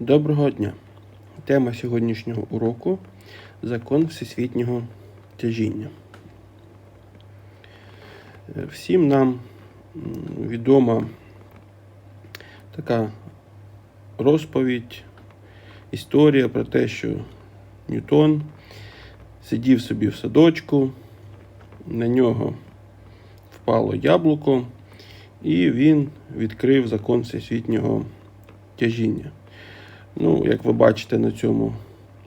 Доброго дня! Тема сьогоднішнього уроку закон всесвітнього тяжіння. Е, Всім нам відома така розповідь, історія про те, що Ньютон сидів собі в садочку, на нього впало яблуко, і він відкрив закон всесвітнього тяжіння. Ну, як ви бачите на цьому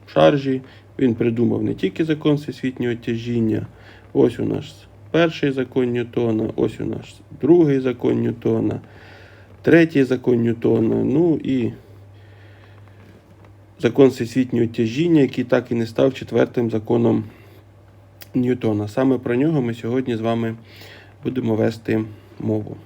шаржі, він придумав не тільки закон всесвітнього тяжіння. Ось у нас перший закон Ньютона, ось у нас другий закон Ньютона, третій закон Ньютона, ну і закон всесвітнього тяжіння, який так і не став четвертим законом Ньютона. Саме про нього ми сьогодні з вами будемо вести мову.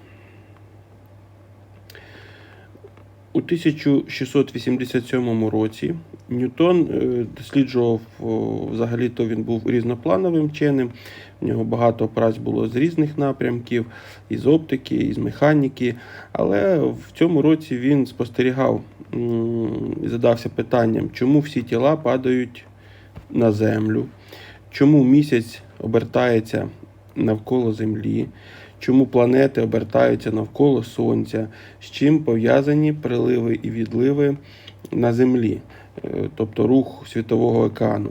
У 1687 році Ньютон е, досліджував, взагалі-то він був різноплановим вченим. У нього багато праць було з різних напрямків, із оптики, із механіки. Але в цьому році він спостерігав і задався питанням, чому всі тіла падають на землю, чому місяць обертається навколо Землі, чому планети обертаються навколо Сонця, з чим пов'язані приливи і відливи на Землі, е, тобто рух світового океану.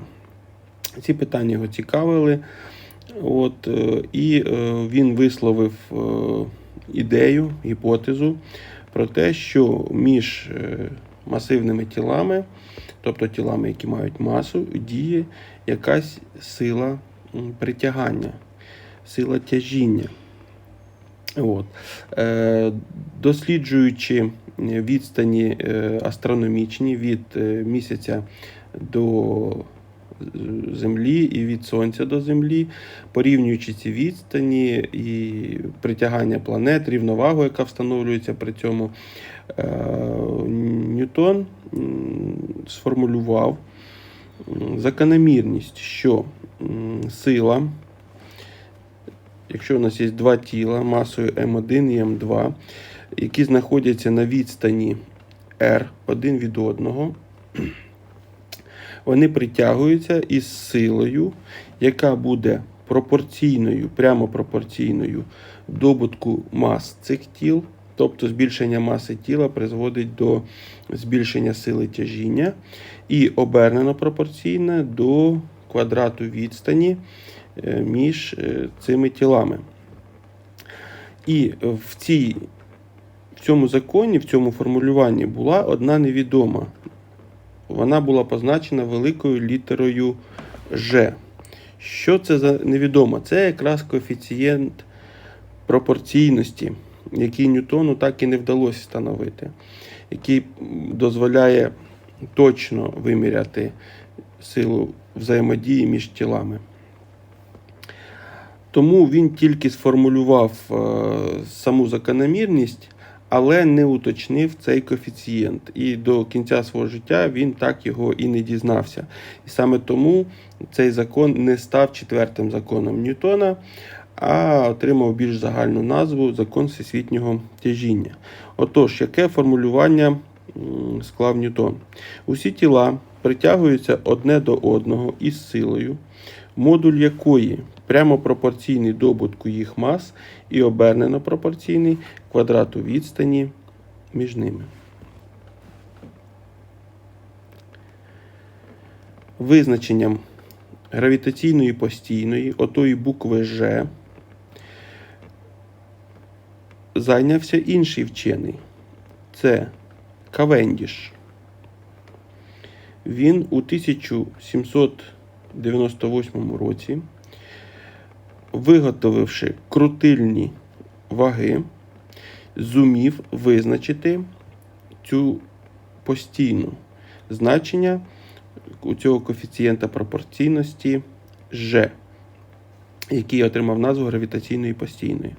Ці питання його цікавили. От, е, і е, він висловив ідею, гіпотезу про те, що між масивними тілами, тобто тілами, які мають масу, діє якась сила притягання, сила тяжіння. От. Е, досліджуючи відстані е, астрономічні від е, місяця до Землі і від Сонця до Землі, порівнюючи ці відстані і притягання планет, рівновагу, яка встановлюється при цьому, Ньютон сформулював закономірність, що сила якщо у нас є два тіла масою М1 і М2, які знаходяться на відстані R один від одного, вони притягуються із силою, яка буде пропорційною, прямо пропорційною добутку мас цих тіл. Тобто збільшення маси тіла призводить до збільшення сили тяжіння і обернено пропорційне до квадрату відстані між е, цими тілами. І в, цій, в цьому законі, в цьому формулюванні була одна невідома. Вона була позначена великою літерою Ж. Що це за невідомо? Це якраз коефіцієнт пропорційності, який Ньютону так і не вдалося встановити, який дозволяє точно виміряти силу взаємодії між тілами. Тому він тільки сформулював е, саму закономірність, але не уточнив цей коефіцієнт. І до кінця свого життя він так його і не дізнався. І саме тому цей закон не став четвертим законом Ньютона, а отримав більш загальну назву закон всесвітнього тяжіння. Отож, яке формулювання склав Ньютон? Усі тіла притягуються одне до одного із силою, модуль якої прямо пропорційний добутку їх мас і обернено пропорційний квадрату відстані між ними. Визначенням гравітаційної постійної, отої букви Ж, зайнявся інший вчений. Це Кавендіш. Він у 1798 році, виготовивши крутильні ваги, зумів визначити цю постійну значення у цього коефіцієнта пропорційності Ж, який отримав назву гравітаційної постійної.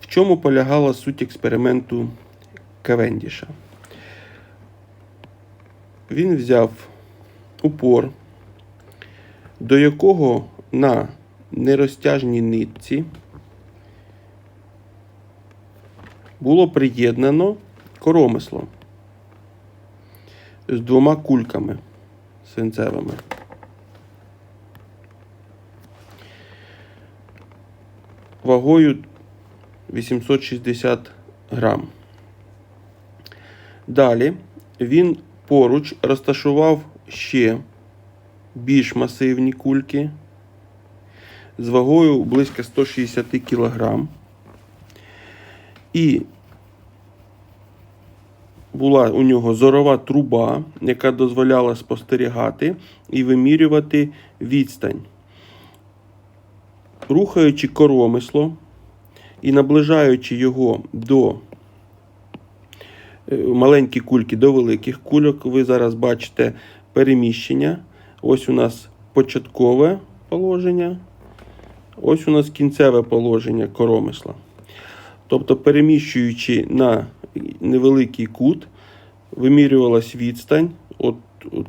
В чому полягала суть експерименту Кавендіша? Він взяв упор, до якого на нерозтяжній нитці було приєднано коромисло. з двома кульками свинцевими. Вагою 860 грам. Далі він поруч розташував ще більш масивні кульки з вагою близько 160 кг. І була у нього зорова труба, яка дозволяла спостерігати і вимірювати відстань. Рухаючи коромисло і наближаючи його до е, маленькі кульки до великих кульок, ви зараз бачите переміщення. Ось у нас початкове положення, ось у нас кінцеве положення коромисла. Тобто, переміщуючи на невеликий кут, вимірювалась відстань. От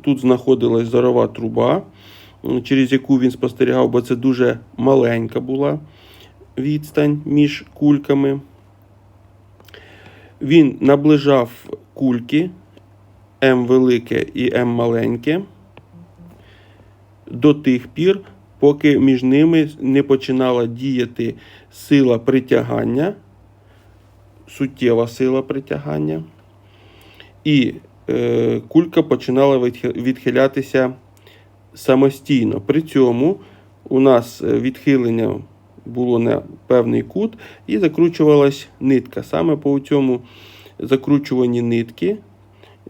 тут знаходилась зорова труба, через яку він спостерігав, бо це дуже маленька була відстань між кульками. Він наближав кульки М велике і М маленьке до тих пір, поки між ними не починала діяти сила притягання, суттєва сила притягання, і е, кулька починала відхилятися самостійно. При цьому у нас е, відхилення було на певний кут і закручувалась нитка. Саме по цьому закручуванні нитки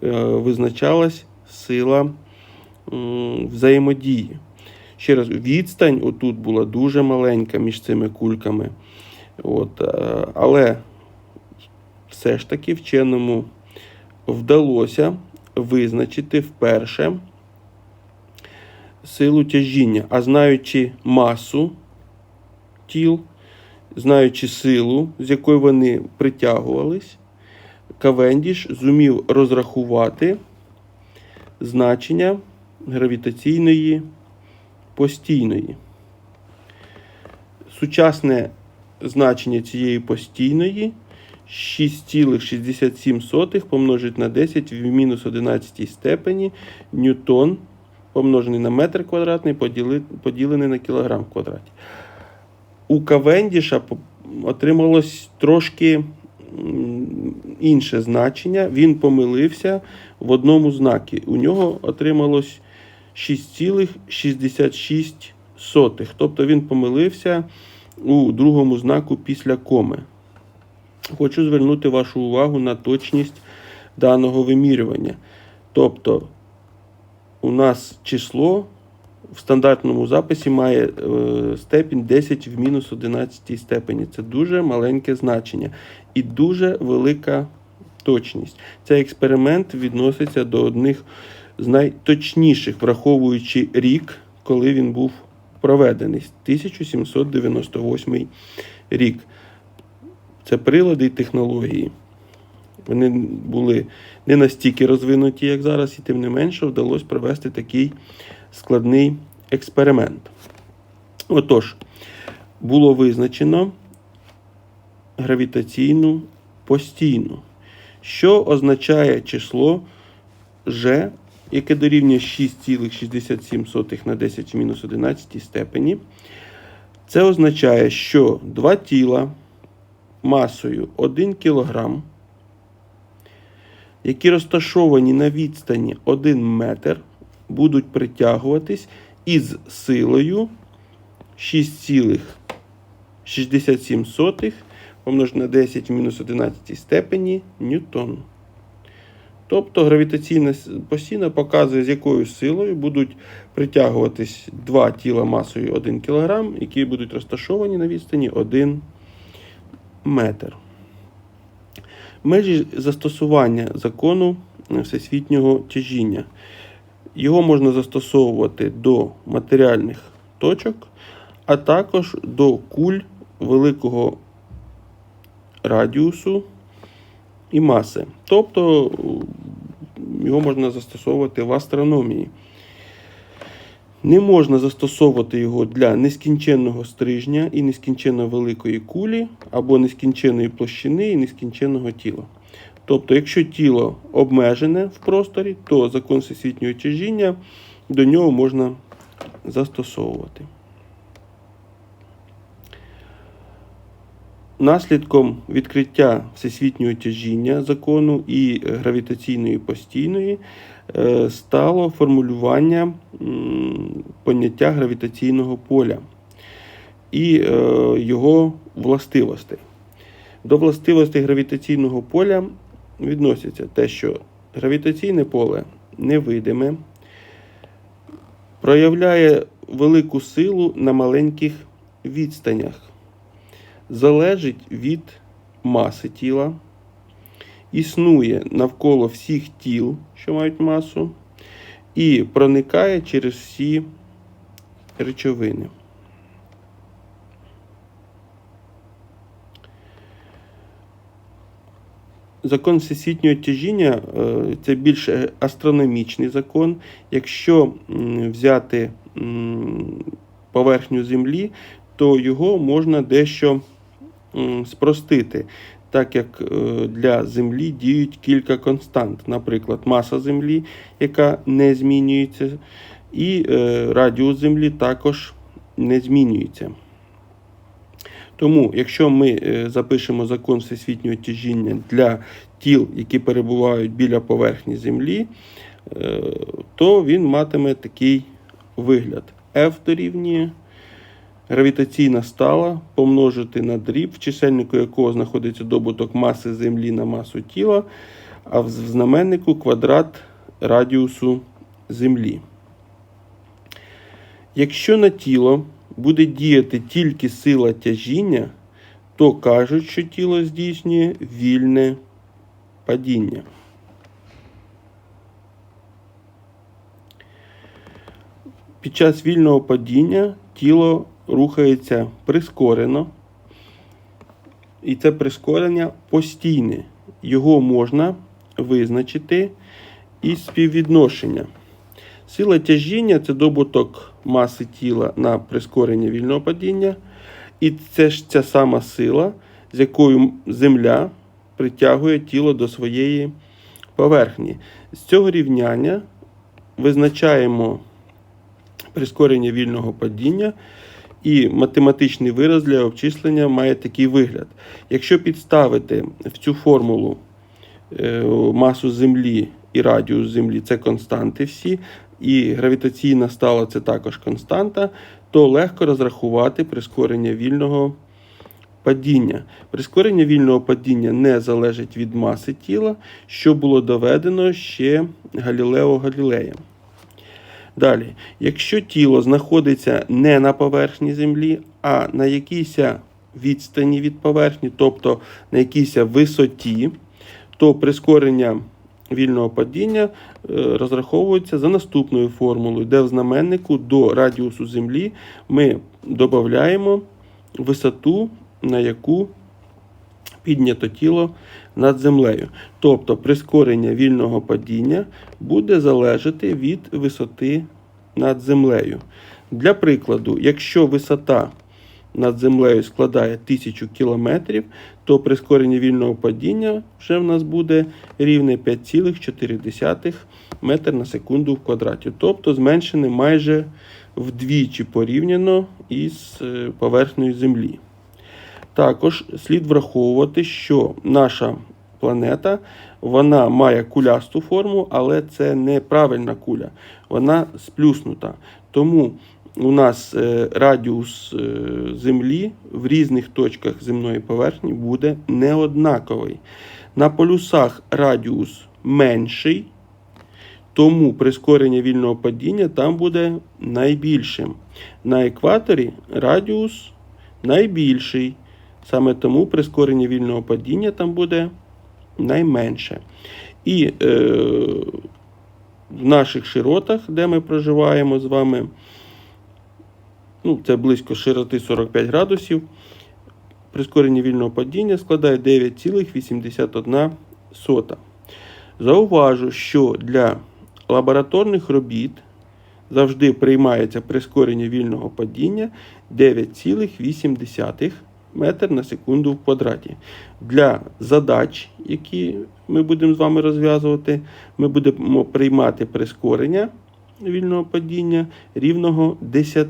е, визначалась сила взаємодії. Ще раз, відстань отут була дуже маленька між цими кульками. От, е, але все ж таки вченому вдалося визначити вперше силу тяжіння, а знаючи масу тіл, знаючи силу, з якою вони притягувались, Кавендіш зумів розрахувати значення гравітаційної постійної. Сучасне значення цієї постійної 6,67 помножить на 10 в мінус 11 степені ньютон помножений на метр квадратний поділений на кілограм в квадраті. У Кавендіша отрималось трошки інше значення. Він помилився в одному знакі. У нього отрималось 6,66. Тобто він помилився у другому знаку після коми. Хочу звернути вашу увагу на точність даного вимірювання. Тобто, у нас число в стандартному записі має е, степінь 10 в мінус 11 степені. Це дуже маленьке значення і дуже велика точність. Цей експеримент відноситься до одних з найточніших, враховуючи рік, коли він був проведений 1798 рік. Це прилади і технології. Вони були не настільки розвинуті, як зараз, і тим не менше вдалося провести такий складний експеримент. Отож, було визначено гравітаційну постійну, що означає число G, яке дорівнює 6,67 на 10 в мінус 11 степені. Це означає, що два тіла масою 1 кг, які розташовані на відстані 1 метр, будуть притягуватись із силою 6,67 помножити на 10 в мінус 11 степені ньютон. Тобто гравітаційна постійна показує, з якою силою будуть притягуватись два тіла масою 1 кг, які будуть розташовані на відстані 1 метр. Межі застосування закону всесвітнього тяжіння. Його можна застосовувати до матеріальних точок, а також до куль великого радіусу і маси. Тобто його можна застосовувати в астрономії. Не можна застосовувати його для нескінченного стрижня і нескінченно великої кулі, або нескінченної площини і нескінченного тіла. Тобто, якщо тіло обмежене в просторі, то закон всесвітнього тяжіння до нього можна застосовувати. Наслідком відкриття всесвітнього тяжіння закону і гравітаційної постійної е, стало формулювання поняття гравітаційного поля і е, його властивостей. До властивостей гравітаційного поля відносяться те, що гравітаційне поле невидиме, проявляє велику силу на маленьких відстанях, залежить від маси тіла, існує навколо всіх тіл, що мають масу, і проникає через всі речовини. Закон всесвітнього тяжіння е, це більш астрономічний закон. Якщо взяти поверхню Землі, то його можна дещо спростити, так як е, для Землі діють кілька констант, наприклад, маса Землі, яка не змінюється, і е, радіус Землі також не змінюється. Тому, якщо ми е, запишемо закон всесвітнього тяжіння для тіл, які перебувають біля поверхні Землі, то він матиме такий вигляд. F дорівнює гравітаційна стала помножити на дріб, в чисельнику якого знаходиться добуток маси Землі на масу тіла, а в знаменнику квадрат радіусу Землі. Якщо на тіло буде діяти тільки сила тяжіння, то кажуть, що тіло здійснює вільне падіння. Під час вільного падіння тіло рухається прискорено, і це прискорення постійне. Його можна визначити із співвідношення. Сила тяжіння це добуток маси тіла на прискорення вільного падіння. І це ж ця сама сила, з якою Земля притягує тіло до своєї поверхні. З цього рівняння визначаємо прискорення вільного падіння, і математичний вираз для обчислення має такий вигляд. Якщо підставити в цю формулу е, масу Землі і радіус Землі це константи всі, і гравітаційна стала це також константа, то легко розрахувати прискорення вільного падіння. Прискорення вільного падіння не залежить від маси тіла, що було доведено ще Галілео Галілеєм. Далі, якщо тіло знаходиться не на поверхні Землі, а на якійсь відстані від поверхні, тобто на якійсь висоті, то прискорення вільного падіння е, розраховується за наступною формулою, де в знаменнику до радіусу Землі ми додаємо висоту, на яку піднято тіло над землею. Тобто прискорення вільного падіння буде залежати від висоти над землею. Для прикладу, якщо висота над землею складає 1000 км, то прискорення вільного падіння вже в нас буде рівне 5,4 метр на секунду в квадраті. Тобто зменшене майже вдвічі порівняно із е, поверхнею Землі. Також слід враховувати, що наша планета вона має кулясту форму, але це не правильна куля, вона сплюснута. Тому у нас е, радіус е, Землі в різних точках земної поверхні буде неоднаковий. На полюсах радіус менший, тому прискорення вільного падіння там буде найбільшим. На екваторі радіус найбільший. Саме тому прискорення вільного падіння там буде найменше. І е, в наших широтах, де ми проживаємо з вами, ну, це близько широти 45 градусів, прискорення вільного падіння складає 9,81. Зауважу, що для лабораторних робіт завжди приймається прискорення вільного падіння 9,8 метр на секунду в квадраті. Для задач, які ми будемо з вами розв'язувати, ми будемо приймати прискорення вільного падіння рівного 10,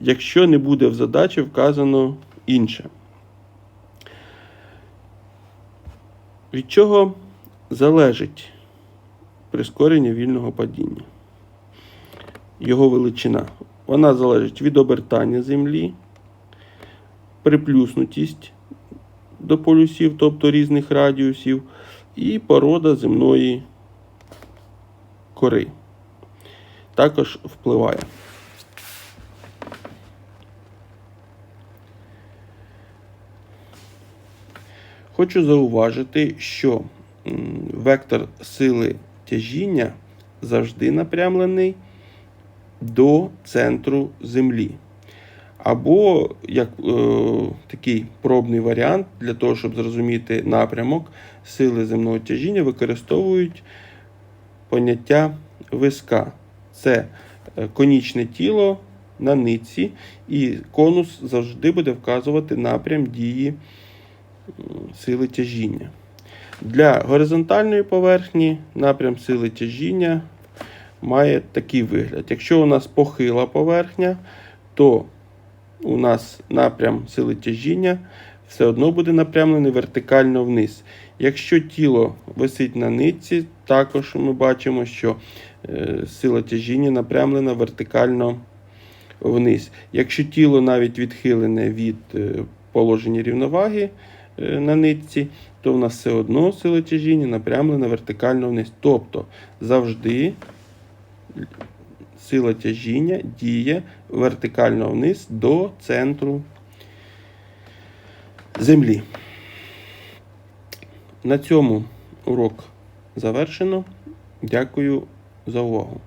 якщо не буде в задачі вказано інше. Від чого залежить прискорення вільного падіння? Його величина. Вона залежить від обертання Землі, приплюснутість до полюсів, тобто різних радіусів, і порода земної кори. Також впливає. Хочу зауважити, що вектор сили тяжіння завжди напрямлений до центру Землі. Або як е, такий пробний варіант для того, щоб зрозуміти напрямок сили земного тяжіння, використовують поняття виска. Це е, конічне тіло на нитці, і конус завжди буде вказувати напрям дії сили тяжіння. Для горизонтальної поверхні напрям сили тяжіння має такий вигляд. Якщо у нас похила поверхня, то у нас напрям сили тяжіння все одно буде напрямлений вертикально вниз. Якщо тіло висить на нитці, також ми бачимо, що е, сила тяжіння напрямлена вертикально вниз. Якщо тіло навіть відхилене від е, положення рівноваги е, на нитці, то в нас все одно сила тяжіння напрямлена вертикально вниз. Тобто завжди сила тяжіння діє вертикально вниз до центру Землі. На цьому урок завершено. Дякую за увагу.